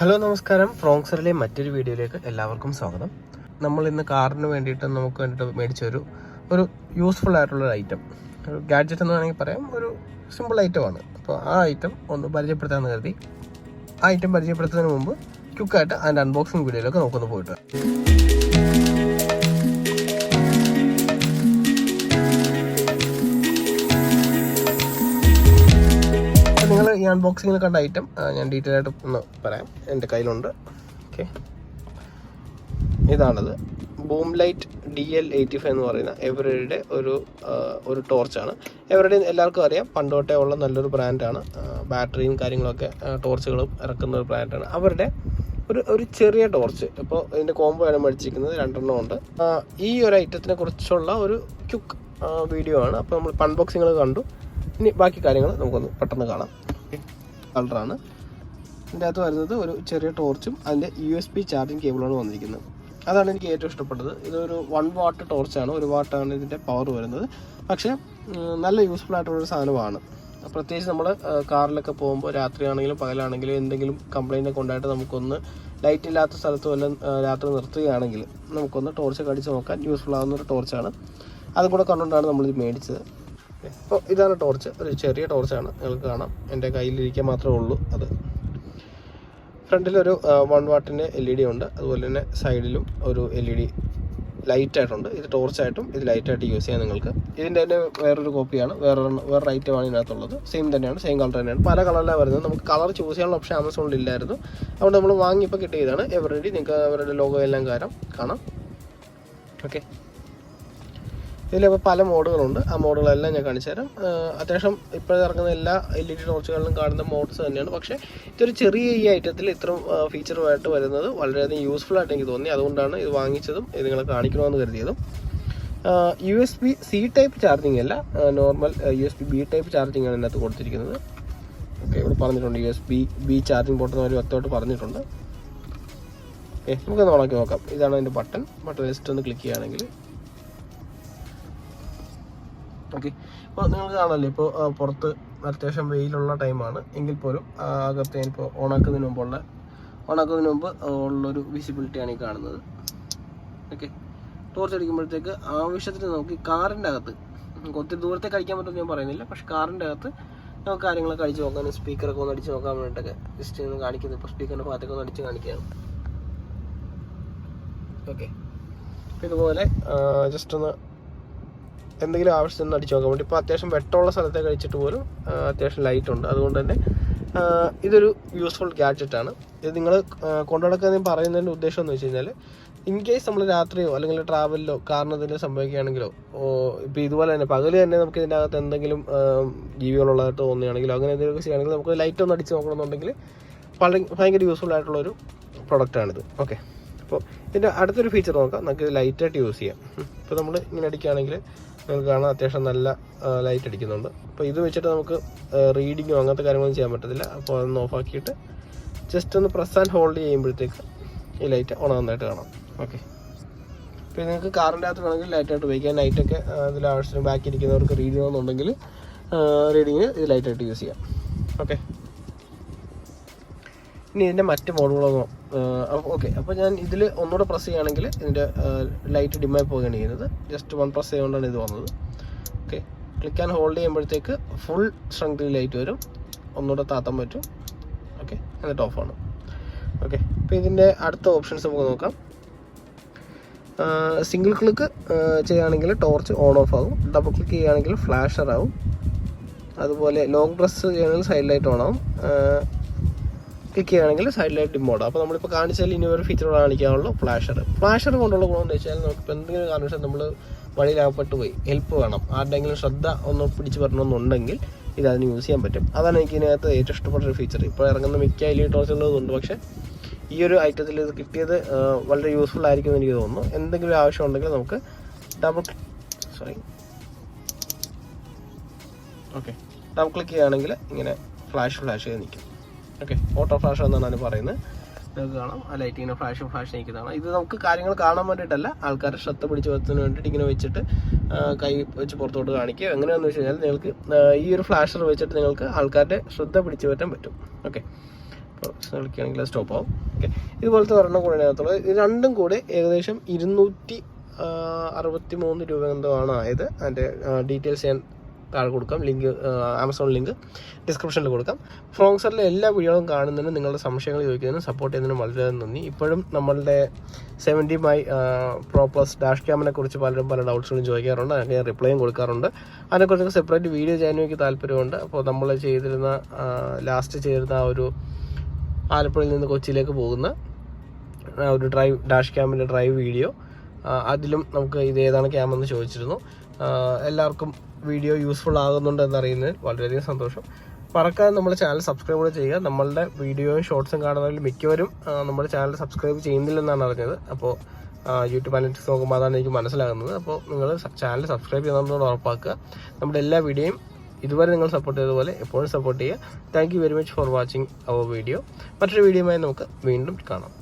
Hello നമസ്കാരം. ഫ്രോങ്സറിലെ മറ്റൊരു വീഡിയോയിലേക്ക് എല്ലാവർക്കും സ്വാഗതം. നമ്മൾ ഇന്ന് കാറിന് വേണ്ടിയിട്ട് നമുക്ക് വേണ്ടിയിട്ട് മേടിച്ച ഒരു ഒരു യൂസ്ഫുൾ ആയിട്ടുള്ള ഐറ്റം ഒരു ഗാഡ്ജറ്റ് എന്ന് വേണമെങ്കിൽ പറയാം. ഒരു സിമ്പിൾ ഐറ്റമാണ് അപ്പോൾ ആ ഐറ്റം ഒന്ന് പരിചയപ്പെടുത്താമെന്ന് കരുതി. ആ ഐറ്റം പരിചയപ്പെടുത്തുന്നതിന് മുമ്പ് ക്യുക്കായിട്ട് അതിന്റെ അൺബോക്സിംഗ് വീഡിയോയിലൊക്കെ നമുക്കൊന്ന് പോയിട്ട് അൺബോക്സിങ്ങിൽ കണ്ട ഐറ്റം ഞാൻ ഡീറ്റെയിൽ ആയിട്ട് ഒന്ന് പറയാം. എന്റെ കയ്യിലുണ്ട്. Okay ഇതാണത്. Boom light D L eighty five എന്ന് പറയുന്ന എവറിയുടെ ഒരു ഒരു ടോർച്ചാണ് എവരുടെ എല്ലാവർക്കും അറിയാം പണ്ടോട്ടേ ഉള്ള നല്ലൊരു ബ്രാൻഡാണ് ബാറ്ററിയും കാര്യങ്ങളൊക്കെ ടോർച്ചുകളും ഇറക്കുന്ന ഒരു ബ്രാൻഡാണ് അവരുടെ ഒരു ഒരു ചെറിയ ടോർച്ച് ഇപ്പോൾ ഇതിന്റെ കോംബോ ആണ് മേടിച്ചിരിക്കുന്നത്. രണ്ടെണ്ണം ഉണ്ട്. ഈ ഒരു ഐറ്റത്തിനെ കുറിച്ചുള്ള ഒരു ക്യുക്ക് വീഡിയോ ആണ്. അപ്പോൾ നമ്മൾ അൺബോക്സിങ്ങൾ കണ്ടു. ഇനി ബാക്കി കാര്യങ്ങൾ നമുക്കൊന്ന് പെട്ടെന്ന് കാണാം. കളറാണ്. ഇതിന്റെ അകത്ത് വരുന്നത് ഒരു ചെറിയ ടോർച്ചും അതിന്റെ യു എസ് പി ചാർജിങ് കേബിളാണ് വന്നിരിക്കുന്നത്. അതാണ് എനിക്ക് ഏറ്റവും ഇഷ്ടപ്പെട്ടത്. ഇതൊരു വൺ വാട്ട് ടോർച്ചാണ്. ഒരു വാട്ടാണ് ഇതിന്റെ പവർ വരുന്നത്. പക്ഷേ നല്ല യൂസ്ഫുൾ ആയിട്ടുള്ളൊരു സാധനമാണ്. പ്രത്യേകിച്ച് നമ്മൾ കാറിലൊക്കെ പോകുമ്പോൾ രാത്രിയാണെങ്കിലും പകലാണെങ്കിലും എന്തെങ്കിലും കംപ്ലൈന്റ് ഒക്കെ ഉണ്ടായിട്ട് നമുക്കൊന്ന് ലൈറ്റ് ഇല്ലാത്ത സ്ഥലത്ത് വല്ലതും രാത്രി നിർത്തുകയാണെങ്കിൽ നമുക്കൊന്ന് ടോർച്ച് കടിച്ച് നോക്കാൻ യൂസ്ഫുൾ ആകുന്ന ഒരു ടോർച്ചാണ് അതും കൂടെ കണ്ടുകൊണ്ടാണ് നമ്മളിത് മേടിച്ചത്. അപ്പോൾ ഇതാണ് ടോർച്ച്. ഒരു ചെറിയ ടോർച്ചാണ്. നിങ്ങൾക്ക് കാണാം. എന്റെ കയ്യിലിരിക്കാൻ മാത്രമേ ഉള്ളൂ അത്. ഫ്രണ്ടിലൊരു വൺ വാട്ടിന്റെ എൽ ഇ ഡി ഉണ്ട്. അതുപോലെ തന്നെ സൈഡിലും ഒരു എൽ ഇ ഡി ലൈറ്റായിട്ടുണ്ട്. ഇത് ടോർച്ചായിട്ടും ഇത് ലൈറ്റായിട്ട് യൂസ് ചെയ്യാം നിങ്ങൾക്ക്. ഇതിന്റെ തന്നെ വേറൊരു കോപ്പിയാണ്. വേറെ വേറൊരു ഐറ്റമാണ് ഇതിനകത്തുള്ളത്. സെയിം തന്നെയാണ്. സെയിം കളർ തന്നെയാണ്. പല കളറിലാണ് വരുന്നത്. നമുക്ക് കളർ ചൂസ് ചെയ്യാനുള്ള ഓപ്ഷൻ ആമസോണിൽ ഇല്ലായിരുന്നു. അതുകൊണ്ട് നമ്മൾ വാങ്ങിയപ്പോൾ കിട്ടിയതാണ്. എവറെഡി നിങ്ങൾക്ക് അവരുടെ ലോഗോ എല്ലാം കാരണം കാണാം. ഓക്കെ. ഇതിലിപ്പോൾ പല മോഡുകളുണ്ട്. ആ മോഡുകളെല്ലാം ഞാൻ കാണിച്ചു തരാം. അത്യാവശ്യം ഇപ്പോഴത്തെ ഇറങ്ങുന്ന എല്ലാ എൽ ഇ ഡി ടോർച്ചുകളിലും കാണുന്ന മോഡ്സ് തന്നെയാണ്. പക്ഷേ ഇതൊരു ചെറിയ ഈ ഐറ്റത്തിൽ ഇത്ര ഫീച്ചറുമായിട്ട് വരുന്നത് വളരെയധികം യൂസ്ഫുൾ ആയിട്ട് എനിക്ക് തോന്നി. അതുകൊണ്ടാണ് ഇത് വാങ്ങിച്ചതും ഇത് നിങ്ങളെ കാണിക്കണമെന്ന് കരുതിയതും. U S B C type charging അല്ല. Normal U S B B type charging ആണ് ഇതിനകത്ത് കൊടുത്തിരിക്കുന്നത്. ഓക്കെ ഇവിടെ പറഞ്ഞിട്ടുണ്ട് U S B B charging പോട്ടെന്ന് അവർ വ്യക്തമായിട്ട് പറഞ്ഞിട്ടുണ്ട്. ഓക്കെ നമുക്കൊന്ന് ഓണാക്കി നോക്കാം. ഇതാണ് അതിന്റെ ബട്ടൺ ബട്ടൺ ജസ്റ്റ് ഒന്ന് ക്ലിക്ക് ചെയ്യുകയാണെങ്കിൽ ഓക്കെ ഇപ്പോൾ നിങ്ങൾക്ക് കാണാമല്ലോ ഇപ്പോൾ പുറത്ത് അത്യാവശ്യം വെയിലുള്ള ടൈമാണ് എങ്കിൽ പോലും അകത്ത് ഞാനിപ്പോൾ ഓണാക്കുന്നതിന് മുമ്പുള്ള ഓണാക്കുന്നതിന് മുമ്പ് ഉള്ളൊരു വിസിബിലിറ്റിയാണ് ഈ കാണുന്നത്. ഓക്കെ ടോർച്ച് അടിക്കുമ്പോഴത്തേക്ക് ആവശ്യത്തിന് നമുക്ക് കാറിന്റെ അകത്ത് ഒത്തിരി ദൂരത്തേക്ക് അടിക്കാൻ പറ്റുമെന്ന് ഞാൻ പറയുന്നില്ല. പക്ഷെ കാറിന്റെ അകത്ത് നമുക്ക് കാര്യങ്ങളൊക്കെ അടിച്ച് നോക്കാനും സ്പീക്കറൊക്കെ ഒന്ന് അടിച്ച് നോക്കാൻ വേണ്ടിയിട്ടൊക്കെ ജസ്റ്റ് ഒന്ന് കാണിക്കുന്നത്. ഇപ്പോൾ സ്പീക്കറിന്റെ ഭാഗത്തൊക്കെ ഒന്ന് അടിച്ച് കാണിക്കുകയാണ്. ഓക്കെ ഇതുപോലെ ജസ്റ്റ് ഒന്ന് എന്തെങ്കിലും ആവശ്യത്തിന് അടിച്ചു നോക്കാൻ വേണ്ടി. ഇപ്പോൾ അത്യാവശ്യം വെട്ടമുള്ള സ്ഥലത്തെ കഴിച്ചിട്ട് പോലും അത്യാവശ്യം ലൈറ്റ് ഉണ്ട്. അതുകൊണ്ട് തന്നെ ഇതൊരു യൂസ്ഫുൾ ഗാഡ്ജറ്റാണ് ഇത് നിങ്ങൾ കൊണ്ടുനടക്കാൻ പറയുന്നതിന്റെ ഉദ്ദേശം എന്ന് വെച്ച് കഴിഞ്ഞാൽ ഇൻ കേസ് നമ്മൾ രാത്രിയോ അല്ലെങ്കിൽ ട്രാവലിലോ കാരണം എന്തെങ്കിലും സംഭവിക്കുകയാണെങ്കിലോ ഇപ്പോൾ ഇതുപോലെ തന്നെ പകൽ തന്നെ നമുക്ക് ഇതിന്റെ അകത്ത് എന്തെങ്കിലും ജീവികളുള്ളതായിട്ട് തോന്നുകയാണെങ്കിലോ അങ്ങനെ എന്തെങ്കിലും ചെയ്യുകയാണെങ്കിൽ നമുക്ക് ലൈറ്റ് ഒന്ന് അടിച്ച് നോക്കണമെന്നുണ്ടെങ്കിൽ ഭയങ്കര യൂസ്ഫുൾ ആയിട്ടുള്ളൊരു പ്രൊഡക്റ്റാണിത് ഓക്കെ അപ്പോൾ ഇതിന്റെ അടുത്തൊരു ഫീച്ചർ നോക്കാം. നമുക്ക് ലൈറ്റായിട്ട് യൂസ് ചെയ്യാം. ഇപ്പോൾ നമ്മൾ ഇങ്ങനെ അടിക്കുകയാണെങ്കിൽ നിങ്ങൾക്ക് കാണാം അത്യാവശ്യം നല്ല ലൈറ്റ് അടിക്കുന്നുണ്ട്. അപ്പോൾ ഇത് വെച്ചിട്ട് നമുക്ക് റീഡിങ്ങോ അങ്ങനത്തെ കാര്യങ്ങളൊന്നും ചെയ്യാൻ പറ്റത്തില്ല. അപ്പോൾ അതൊന്ന് ഓഫാക്കിയിട്ട് ജസ്റ്റ് ഒന്ന് പ്രസ് ആൻഡ് ഹോൾഡ് ചെയ്യുമ്പോഴത്തേക്ക് ഈ ലൈറ്റ് ഓൺ ആകുന്നതായിട്ട് കാണാം. ഓക്കെ ഇപ്പോൾ നിങ്ങൾക്ക് കാറിന്റെ അകത്ത് വേണമെങ്കിൽ ലൈറ്റായിട്ട് ഉപയോഗിക്കാം. നൈറ്റൊക്കെ അതിൽ ആവശ്യത്തിന് ബാക്കി ഇരിക്കുന്നവർക്ക് റീഡ് ചെയ്യണമെന്നുണ്ടെങ്കിൽ റീഡിങ്ങിന് ഇത് ലൈറ്റായിട്ട് യൂസ് ചെയ്യാം. ഓക്കെ ഇനി ഇതിന്റെ മറ്റ് മോഡുകളൊന്നും ഓക്കെ അപ്പോൾ ഞാൻ ഇതിൽ ഒന്നുകൂടെ പ്രസ് ചെയ്യുകയാണെങ്കിൽ ഇതിന്റെ ലൈറ്റ് ഡിമായി പോവുകയാണ് ചെയ്യുന്നത്. ജസ്റ്റ് വൺ പ്രസ് ചെയ്തുകൊണ്ടാണ് ഇത് വന്നത്. ഓക്കെ ക്ലിക്ക് ആൻഡ് ഹോൾഡ് ചെയ്യുമ്പോഴത്തേക്ക് ഫുൾ സ്ട്രെങ്ത്തിൽ ലൈറ്റ് വരും. ഒന്നുകൂടെ താത്താൻ പറ്റും. ഓക്കെ എന്നിട്ട് ഓഫാണ് ഓക്കെ അപ്പോൾ ഇതിന്റെ അടുത്ത ഓപ്ഷൻസ് നമുക്ക് നോക്കാം. സിംഗിൾ ക്ലിക്ക് ചെയ്യുകയാണെങ്കിൽ ടോർച്ച് ഓൺ ഓഫ് ആകും ഡബിൾ ക്ലിക്ക് ചെയ്യുകയാണെങ്കിൽ ഫ്ലാഷർ ആവും. അതുപോലെ ലോങ് പ്രസ് ചെയ്യുകയാണെങ്കിൽ സൈഡ് ലൈറ്റ് ഓൺ ആവും. ക്ലിക്ക് ചെയ്യുകയാണെങ്കിൽ സൈഡ് ലൈറ്റ് മോഡ് അപ്പോൾ നമ്മളിപ്പോൾ കാണിച്ചാൽ ഇനി ഒരു ഫീച്ചർ കാണിക്കാനുള്ളൂ ഫ്ലാഷർ ഫ്ലാഷർ കൊണ്ടുള്ള ഗുണം എന്ന് വെച്ചാൽ നമുക്കിപ്പോൾ എന്തെങ്കിലും കാരണവശാൽ നമ്മൾ വഴിയിലാകപ്പെട്ട് പോയി. ഹെൽപ്പ് വേണം. ആരുടെയെങ്കിലും ശ്രദ്ധ ഒന്ന് പിടിച്ച് വരണമെന്നുണ്ടെങ്കിൽ ഇത് അതിന് യൂസ് ചെയ്യാൻ പറ്റും. അതാണ് എനിക്ക് ഇതിനകത്ത് ഏറ്റവും ഇഷ്ടപ്പെട്ട ഒരു ഫീച്ചർ ഇപ്പോൾ ഇറങ്ങുന്ന മിക്ക എൽ ഇ ടോർച്ചുള്ളതുണ്ട് പക്ഷേ ഈ ഒരു ഐറ്റത്തിൽ ഇത് കിട്ടിയത് വളരെ യൂസ്ഫുൾ ആയിരിക്കും എന്ന് എനിക്ക് തോന്നുന്നു. എന്തെങ്കിലും ആവശ്യം ഉണ്ടെങ്കിൽ നമുക്ക് double sorry okay double click ചെയ്യുകയാണെങ്കിൽ ഇങ്ങനെ ഫ്ലാഷ് ഫ്ലാഷ് ചെയ്ത് നിൽക്കും. ഓക്കെ ഓട്ടോ ഫ്ലാഷ് എന്നാണ് അതിന് പറയുന്നത്. നിങ്ങൾക്ക് കാണാം. ആ ലൈറ്റ് ഫ്ലാഷ് ഫ്ലാഷ് നിൽക്കുന്നതാണ് ഇത് നമുക്ക് കാര്യങ്ങൾ കാണാൻ വേണ്ടിയിട്ടല്ല ആൾക്കാരുടെ ശ്രദ്ധ പിടിച്ച് വെച്ചതിന് വേണ്ടിയിട്ട് ഇങ്ങനെ വെച്ചിട്ട് കൈ വെച്ച് പുറത്തോട്ട് കാണിക്കുക. എങ്ങനെയാണെന്ന് വെച്ച് കഴിഞ്ഞാൽ നിങ്ങൾക്ക് ഈ ഒരു ഫ്ലാഷർ വെച്ചിട്ട് നിങ്ങൾക്ക് ആൾക്കാരുടെ ശ്രദ്ധ പിടിച്ചു പറ്റാൻ പറ്റും. ഓക്കെ. കളിക്കുകയാണെങ്കിൽ സ്റ്റോപ്പ് ആവും. ഓക്കെ. ഇതുപോലത്തെ ഒരെണ്ണം കൂടെ അതിനകത്തുള്ളത്. ഇത് രണ്ടും കൂടെ ഏകദേശം ഇരുന്നൂറ്റി അറുപത്തി മൂന്ന് രൂപ എന്തോ ആണ് ആയത്. അതിന്റെ ഡീറ്റെയിൽസ് ഞാൻ താഴെ കൊടുക്കാം. ലിങ്ക് ആമസോൺ ലിങ്ക് ഡിസ്ക്രിപ്ഷനിൽ കൊടുക്കാം. ഫ്രോങ്സറിലെ എല്ലാ വീഡിയോകളും കാണുന്നതിനും നിങ്ങളുടെ സംശയങ്ങൾ ചോദിക്കുന്നതിനും സപ്പോർട്ട് ചെയ്യുന്നതിനും വളരെ നന്ദി. ഇപ്പോഴും നമ്മളുടെ seventy my pro plus dash ക്യാമിനെ കുറിച്ച് പലരും പല ഡൗട്ട്സുകളും ചോദിക്കാറുണ്ട്. അതിന് ഞാൻ റിപ്ലൈയും കൊടുക്കാറുണ്ട്. അതിനെക്കുറിച്ച് സെപ്പറേറ്റ് വീഡിയോ ചെയ്യാനും എനിക്ക് താല്പര്യമുണ്ട്. അപ്പോൾ നമ്മൾ ചെയ്തിരുന്ന ലാസ്റ്റ് ചെയ്തിരുന്ന ആ ഒരു ആലപ്പുഴയിൽ നിന്ന് കൊച്ചിയിലേക്ക് പോകുന്ന ഒരു ഡ്രൈവ് ഡാഷ് ക്യാമിന്റെ ഡ്രൈവ് വീഡിയോ അതിലും നമുക്ക് ഇത് ഏതാണ് ക്യാമെന്ന് ചോദിച്ചിരുന്നു. എല്ലാവർക്കും വീഡിയോ യൂസ്ഫുൾ ആകുന്നുണ്ട് എന്നറിയുന്നതിൽ വളരെയധികം സന്തോഷം. മറക്കാതെ നമ്മുടെ ചാനൽ സബ്സ്ക്രൈബ് കൂടെ ചെയ്യുക. നമ്മളുടെ വീഡിയോയും ഷോർട്സും കാണുന്നതിൽ മിക്കവരും നമ്മുടെ ചാനൽ സബ്സ്ക്രൈബ് ചെയ്യുന്നില്ലെന്നാണ് അറിഞ്ഞത്. അപ്പോൾ യൂട്യൂബ് അനലിറ്റിക്സ് നോക്കുമ്പോൾ അതാണ് എനിക്ക് മനസ്സിലാകുന്നത്. അപ്പോൾ നിങ്ങൾ ചാനൽ സബ്സ്ക്രൈബ് ചെയ്യുന്നതോട് ഉറപ്പാക്കുക. നമ്മുടെ എല്ലാ വീഡിയോയും ഇതുവരെ നിങ്ങൾ സപ്പോർട്ട് ചെയ്തതുപോലെ എപ്പോഴും സപ്പോർട്ട് ചെയ്യുക. Thank you very much for watching our video മറ്റൊരു വീഡിയോയുമായി നമുക്ക് വീണ്ടും കാണാം.